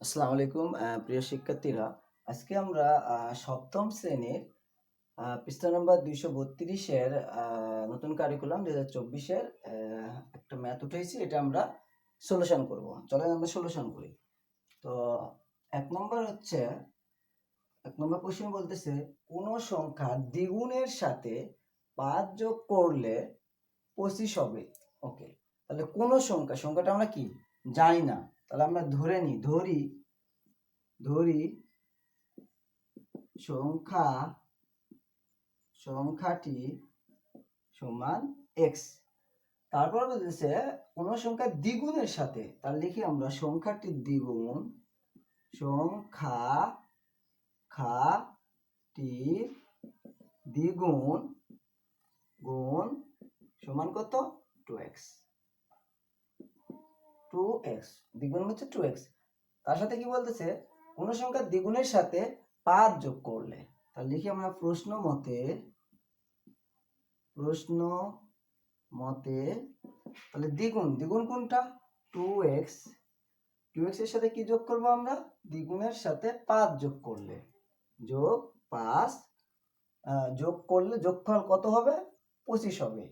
আসসালামু আলাইকুম আহ, প্রিয় শিক্ষার্থীরা। আজকে আমরা আহ, সপ্তম শ্রেণির আহ, পৃষ্ঠা নম্বর দুইশো বত্রিশের নতুন কারিকুলাম দুই হাজার চব্বিশের একটা ম্যাথ উঠেছি এটা আমরা সলিউশন করব। চলেন আমরা সলিউশন করি। তো এক নম্বর হচ্ছে এক নম্বর প্রশ্ন বলতেছে কোন সংখ্যা দ্বিগুণের সাথে পাঁচ যোগ করলে পঁচিশ হবে? ওকে তাহলে কোন সংখ্যা? সংখ্যাটা আমরা কি? জানি না। তাহলে আমরা ধরে নিই, ধরি ধরি সংখ্যা, সংখ্যাটি সমান এক্স তারপর বলতেছে কোন সংখ্যা দ্বিগুণের সাথে তার লিখি আমরা সংখ্যাটি দ্বিগুণ, সংখ্যা খা টি দ্বিগুণ, গুণ সমান কত? টু এক্স টু এক্স দ্বিগুণ হচ্ছে টু এক্স তার সাথে কি বলতেছে? কোন সংখ্যা দ্বিগুণের সাথে পাঁচ যোগ করলে। তাহলে লিখি আমরা প্রশ্ন মতে প্রশ্ন মতে, তাহলে দ্বিগুণ দ্বিগুণ কোনটা? টু এক্স টু এক্সের সাথে কি যোগ করব আমরা? দ্বিগুণের সাথে পাঁচ যোগ করলে। যোগ পাঁচ যোগ করলে যোগফল কত হবে? পঁচিশ হবে।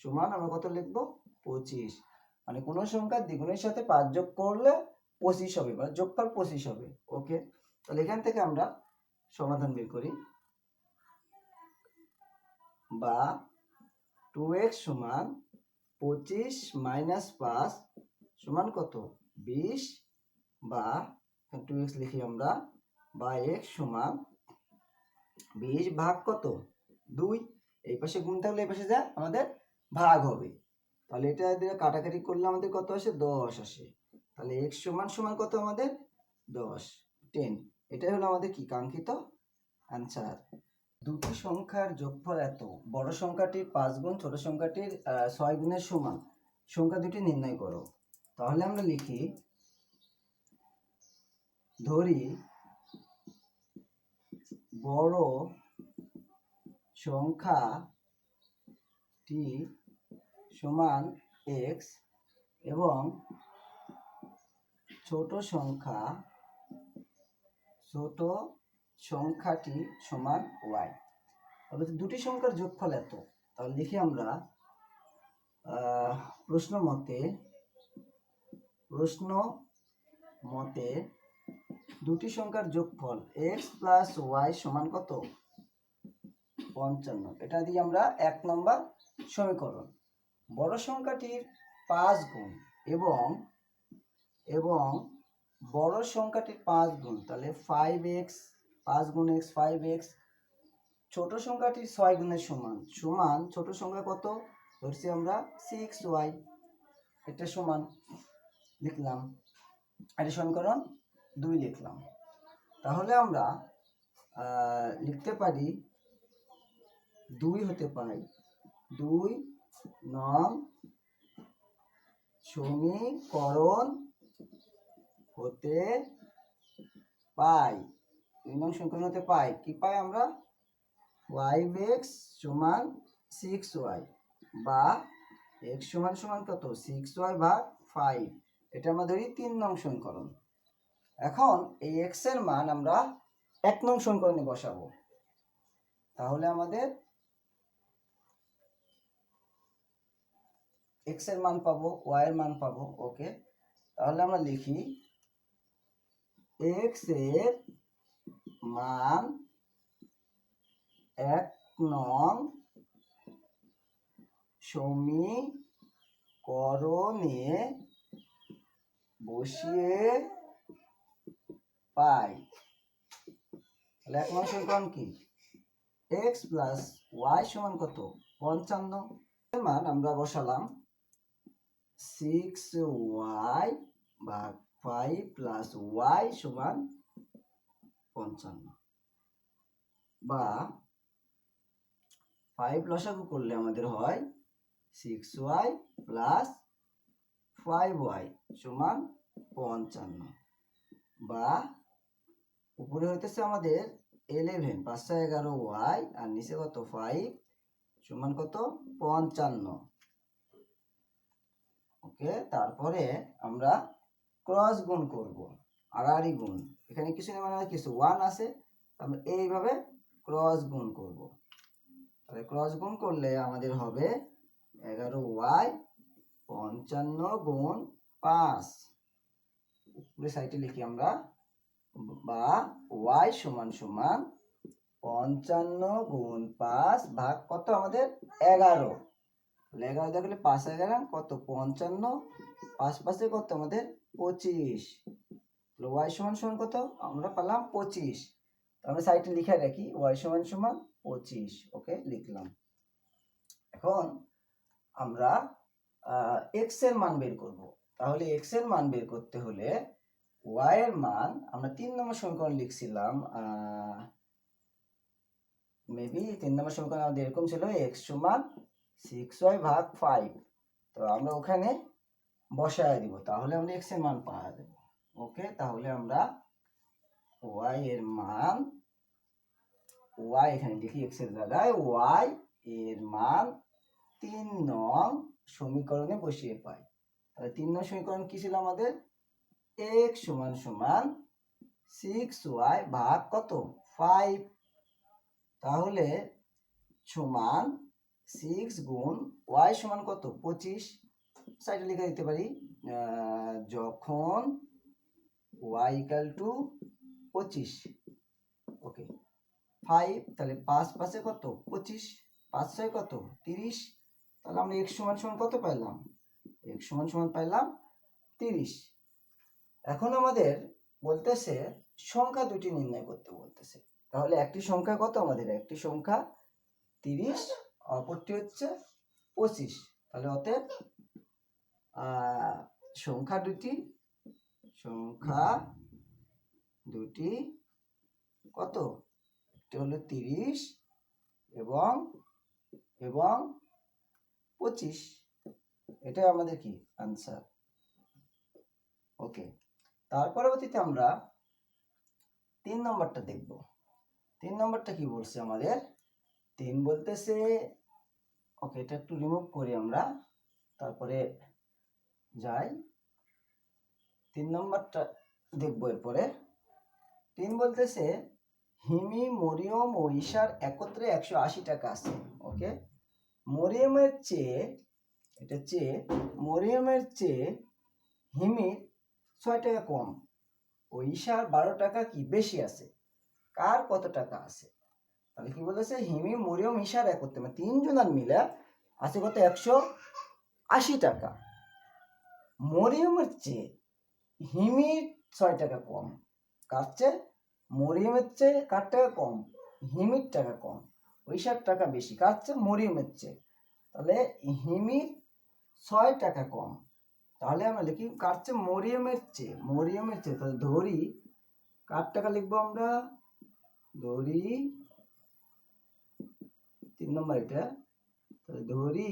সমান আমরা কত লিখব? পঁচিশ। মানে কোনো সংখ্যা দ্বিগুণের সাথে পাঁচ যোগ করলে পঁচিশ হবে মানে যোগফল পঁচিশ হবে ওকে তাহলে এখান থেকে আমরা সমাধান বের করি। বা টু এক্স সমান পঁচিশ মাইনাস পাঁচ সমান কত? বিশ। বা টু এক্স লিখি আমরা, বা এক্স সমান বিশ ভাগ কত? দুই। এই পাশে গুণ থাকলে এই পাশে যা? আমাদের ভাগ হবে। তাহলে এটা দিয়ে কাটাকাটি করলে আমাদের কত আসে? দশ আসে। তাহলে এক্স সমান সমান কত আমাদের? দশ। টেন এটাই হলো আমাদের কি? কাঙ্ক্ষিত অ্যান্সার দুটি সংখ্যার যোগফল এত। বড় সংখ্যাটির পাঁচ গুণ, ছোট সংখ্যাটির ছয় গুণের সমান। সংখ্যা দুটি নির্ণয় করো। তাহলে আমরা লিখি, ধরি বড় সংখ্যাটি সমান এক্স এবং ছোট সংখ্যা, ছোট সংখ্যাটি সমান ওয়াই তবে দুটি সংখ্যার যোগফল এত। তাহলে লিখি আমরা প্রশ্ন মতে প্রশ্ন মতে দুটি সংখ্যার যোগফল এক্স প্লাস ওয়াই সমান কত? পঞ্চান্ন। এটা দিয়ে আমরা এক নম্বর সমীকরণ বড় সংখ্যাটির পাঁচ গুণ এবং এবং বড় সংখ্যাটির পাঁচ গুণ, তাহলে ফাইভ এক্স পাঁচ গুণ এক্স ফাইভ এক্স ছোট সংখ্যাটির ছয় গুণের সমান সমান ছোট সংখ্যা কত? ধরছি আমরা সিক্স ওয়াই এটা সমান লিখলাম, এটা সমীকরণ দুই লিখলাম, তাহলে আমরা লিখতে পারি দুই হতে পাই দুই নং সমীকরণ হতে পাই। দুই নং সমীকরণ হতে পাই। কি পাই আমরা? ওয়াই এক্স সমান সিক্স ওয়াই বা এক্স সমান সমান কত? সিক্স ওয়াই ভাগ ফাইভ এটা আমরা ধরি তিন নং সমীকরণ। এখন এই এক্সের মান আমরা এক নং সমীকরণে বসাবো। তাহলে আমাদের এক্সের মান পাবো ওয়াই এর মান পাবো ওকে তাহলে আমরা লিখি এক্সের মান এক নং সমীকরণে বসিয়ে পাই। তাহলে এক নং সমীকরণ কি? এক্স প্লাস ওয়াই সমান কত? পঞ্চান্ন। মান আমরা বসালাম সিক্স ওয়াই ভাগ ফাইভ প্লাস ওয়াই সমান পঞ্চান্ন। বা ফাইভ লসাগু করলে আমাদের হয় six y plus five y সমান পঞ্চান্ন। বা উপরে হইতেছে আমাদের এলেভেন পাঁচশো এগারো ওয়াই আর নিচে কত? ফাইভ সমান কত? পঞ্চান্ন। ওকে? তারপরে আমরা ক্রস গুণ করব। আড়াআড়ি গুণ। এখানে কিছু নেই মানে কিছু। ওয়ান আছে। আমরা এইভাবে ক্রস গুণ করব। তাহলে ক্রস গুণ করলে আমাদের হবে এগারো ওয়াই পঞ্চান্ন গুণ পাঁচ। উপরে সাইডে লিখি আমরা বা ওয়াই সমান সমান পঞ্চান্ন গুণ পাঁচ ভাগ কত? আমাদের এগারো। এগারো দেখলে পাঁচ এগারো কত? পঞ্চান্ন। পাঁচ পাশে কত? আমাদের পঁচিশ। ওয়াই সমান সমান কত? আমরা পেলাম পঁচিশ। আমরা সাইডে লিখে রাখি ওয়াই সমান সমান পঁচিশ। ওকে লিখলাম। এখন আমরা এক্সের মান বের করব। তাহলে এক্সের মান বের করতে হলে ওয়াই এর মান, আমরা তিন নম্বর সমীকরণ লিখছিলাম মেবি তিন নম্বর সমীকরণ আমাদের এরকম ছিল এক্স সমান সিক্স ওয়াই ভাগ ফাইভ তো আমরা ওখানে বসায় দিব, তাহলে আমরা এক্সের মান পাওয়া যাবে। ওকে তাহলে আমরা ওয়াই এর মান ওয়াই এখানে লিখি এক্সের জায়গায় ওয়াই এর মান তিন নং সমীকরণে বসিয়ে পাই। তাহলে তিন নং সমীকরণ কি ছিল আমাদের? এক্স সমান সমান সিক্স ওয়াই ভাগ কত? ফাইভ তাহলে সমান সিক্স গুণ ওয়াই সমান কত? পঁচিশ। সাইডে লিখে দিতে পারি যখন ওয়াই ইকাল টু পঁচিশ। ওকে ফাইভ তাহলে পাঁচ পাঁচে কত? পঁচিশ। পাঁচ ছয় কত? তিরিশ। তাহলে আমরা এক সমান সমান কত পাইলাম? এক সমান সমান পাইলাম তিরিশ। এখন আমাদের বলতেছে, সংখ্যা দুটি নির্ণয় করতে বলতেছে। তাহলে একটি সংখ্যা কত আমাদের? একটি সংখ্যা তিরিশ। অপরটি হচ্ছে পঁচিশ। তাহলে অতএব সংখ্যা দুটি সংখ্যা দুটি কত? একটি হলো তিরিশ এবং এবং পঁচিশ। এটাই আমাদের কি? আনসার ওকে তার পরবর্তীতে আমরা তিন নম্বরটা দেখব। তিন নম্বরটা কি বলছে আমাদের? তিন বলতেছে, ওকে এটা একটু রিমুভ করি আমরা, তারপরে যাই। তিন নম্বরটা দেখব এরপরে। তিন বলতেছে, হিমি, মরিয়ম ও ঈশার একত্রে একশো আশি টাকা আছে, ওকে? মরিয়মের চেয়ে, এটা চেয়ে, মরিয়মের চেয়ে হিমির ছয় টাকা কম, ও ঈশার বারো টাকা কি বেশি আছে? কার কত টাকা আছে? তাহলে কি বলেছে? হিমি, মরিয়ম ঈশার একত্রে মানে তিনজনের মিলে আছে কত? একশো আশি টাকা। মরিয়মের চেয়ে হিমির ছয় টাকা কম। কার চেয়ে? মরিয়মের চেয়ে কার টাকা কম? হিমির টাকা কম। ওই ঐশার টাকা বেশি। কার চেয়ে? মরিয়মের চেয়ে। তাহলে হিমির ছয় টাকা কম। তাহলে আমরা লিখি কার চেয়ে? মরিয়মের চেয়ে। মরিয়মের চেয়ে। তাহলে ধরি, কার টাকা লিখব আমরা? ধরি তিন নম্বর এটা। ধরি,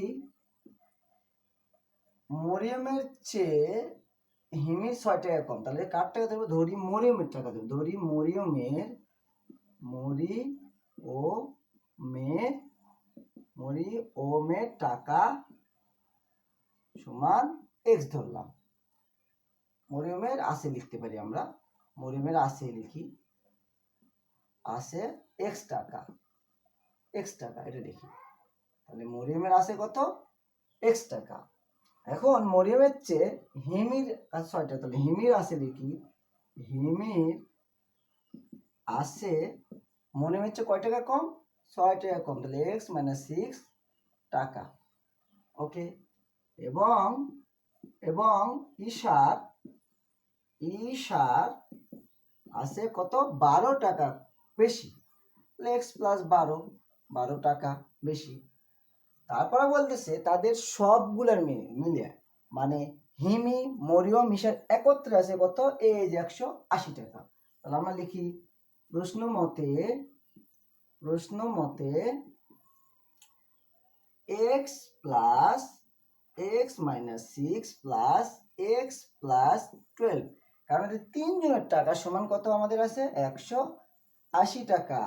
মরিয়মের চেয়ে হিমির ছয় টাকা কম। তাহলে কার টাকা দেবো ধরি মরিয়মের টাকা দেবো ধরি মরিয়মের মরি ও মে মরি ও মে টাকা সমান এক্স ধরলাম। মরিয়মের আসে লিখতে পারি আমরা। মরিয়মের আসে লিখি। আসে এক্স টাকা। এক্স টাকা এটা লিখি তাহলে মরিয়মের আসে কত? এক্স টাকা এখন মরিয়মের চেয়ে হিমির ছয়টা তাহলে হিমির আসে লিখি হিমির আসে, মরিয়মের চেয়ে কয় টাকা কম? ছয় টাকা কম। তাহলে এক্স মাইনাস সিক্স টাকা। ওকে এবং এবং ঈশার ঈশার আছে কত? বারো টাকা বেশি। এক্স প্লাস বারো। বারো টাকা বেশি। তারপরে বলতেছে তাদের সবগুলার মিলে মানে হিমি, মরিয়ম মিশার একত্রে আছে কত? এই যে একশো আশি টাকা। তাহলে আমরা লিখি, প্রশ্ন মতে প্রশ্ন মতে x plus x minus six plus x plus twelve কারণ তিনজনের টাকা সমান কত আমাদের আছে? একশো আশি টাকা।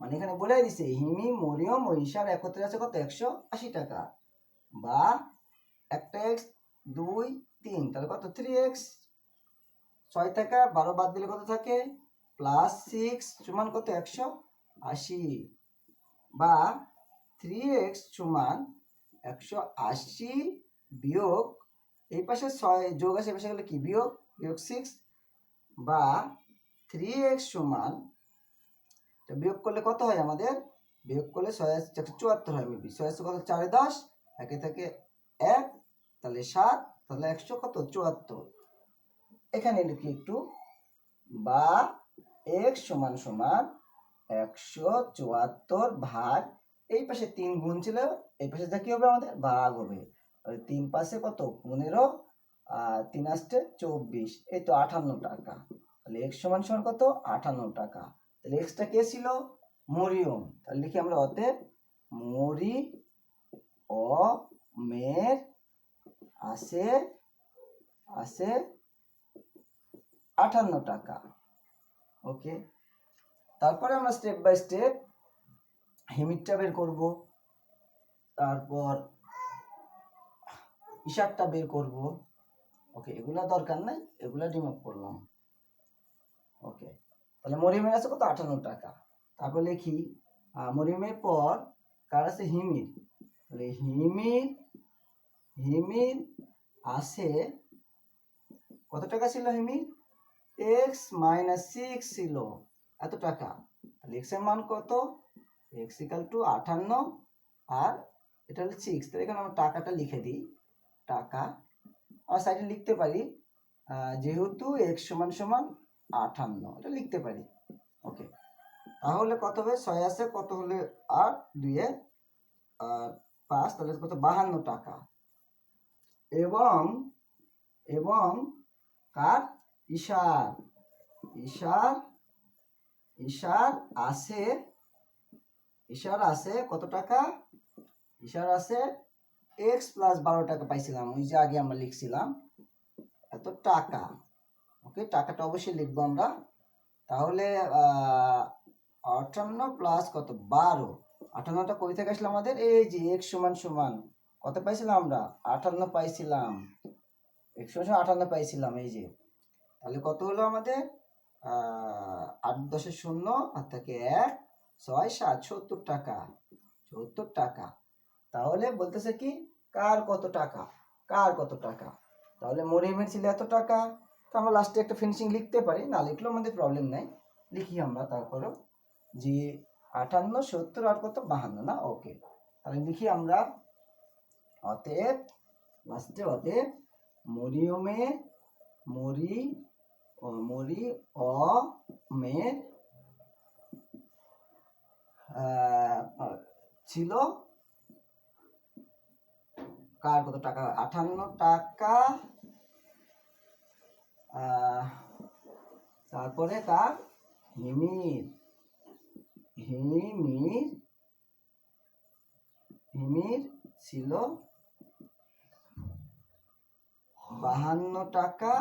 মানে এখানে বলে দিছে, হিমি, মরিয়ম ও ঈশার একত্রে আছে কত? একশো আশি টাকা। বা একটা এক্স, দুই, তিন, তাহলে কত? Three x. ছয় টাকা, বারো বাদ দিলে কত থাকে? প্লাস সিক্স সমান কত? একশো আশি। বা থ্রি এক্স সমান একশো আশি বিয়োগ, এই পাশে ছয় যোগ আছে, এই পাশে গেলে কি? বিয়োগ বিয়োগ সিক্স বা থ্রি এক্স সমান তো বিয়োগ করলে কত হয় আমাদের? বিয়োগ করলে ছয় চুয়াত্তর হয় মেবি ছয় কত? চারে দশ। একে থেকে এক, তাহলে সাত, তাহলে একশো কত? চুয়াত্তর। এখানে লিখি একটু। বা এক সমান সমান একশো চুয়াত্তর ভাগ, এই পাশে তিন গুণ ছিল, এই পাশে যা কি হবে আমাদের? ভাগ হবে। তিন পাশে কত? পনেরো। আর তিন আসতে চব্বিশ। এই তো আটান্ন টাকা। তাহলে এক সমান সমান কত? আটান্ন টাকা। তাহলে এক্সটা কে ছিল? মরিয়ম। তাহলে লিখি আমরা অতএব মরি ও মের আছে আছে আটান্ন টাকা। ওকে? তারপরে আমরা স্টেপ বাই স্টেপ হিমিটটা বের করব। তারপর ইশারটা বের করব। ওকে, এগুলা দরকার নাই, এগুলা রিমুভ করলাম। ওকে? তাহলে মরিমের আছে কত? আটান্ন টাকা। তারপর লিখি মরিমের পর কার আছে? হিমির। তাহলে হিমির হিমির আছে কত টাকা ছিল হিমির? এক্স মাইনাস সিক্স ছিল। এত টাকা। তাহলে এক্সের মান কত? এক্স ইকাল টু আটান্ন আর এটা হলো সিক্স তাহলে এখানে আমরা টাকাটা লিখে দিই। টাকা। আর সাইডে লিখতে পারি যেহেতু এক্স সমান সমান আটান্ন এটা লিখতে পারি। ওকে তাহলে কত হবে? ছয় আছে, কত হলে আট? দুইয়ে আর পাঁচ, তাহলে কত? বাহান্ন টাকা। এবং এবং কার? ইশার ইশার ইশার আছে ইশার আছে কত টাকা? ইশার আছে এক্স প্লাস বারো টাকা পাইছিলাম, ওই যে আগে আমরা লিখছিলাম। এত টাকা। ওকে টাকাটা অবশ্যই লিখব আমরা। তাহলে আটান্ন প্লাস কত? বারো। আটান্নটা কই থেকে আসলে আমাদের? এই যে এক্স সমান সমান। কত পাইছিলাম আমরা? আটান্ন পাইছিলাম। এক্স সমান সমান আটান্ন পাইছিলাম, এই যে। তাহলে কত হলো আমাদের? আট দশের শূন্য, আর থেকে এক, ছয়, সাত, সত্তর টাকা। সত্তর টাকা। তাহলে বলতেছে কি? কার কত টাকা? কার কত টাকা? তাহলে মরিয়মের ছিল এত টাকা। তো আমরা লাস্টে একটা ফিনিশিং লিখতে পারি, না লিখলেও আমাদের প্রবলেম নাই। লিখি আমরা তারপরেও। যে আটান্ন, সত্তর আর কত? বাহান্ন, না? ওকে তাহলে লিখি আমরা, অতএব লাস্টে অতএব, মরিয়মে, মরি মরি, অ, মে ছিল, কার কত টাকা? আটান্ন টাকা তারপরে তার হিমির হিমির হিমির ছিল বাহান্ন টাকা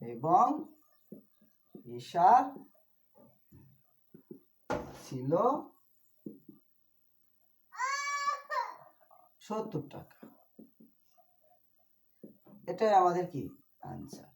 এবং ঈশার ছিল সত্তর টাকা। এটাই আমাদের কি আনসার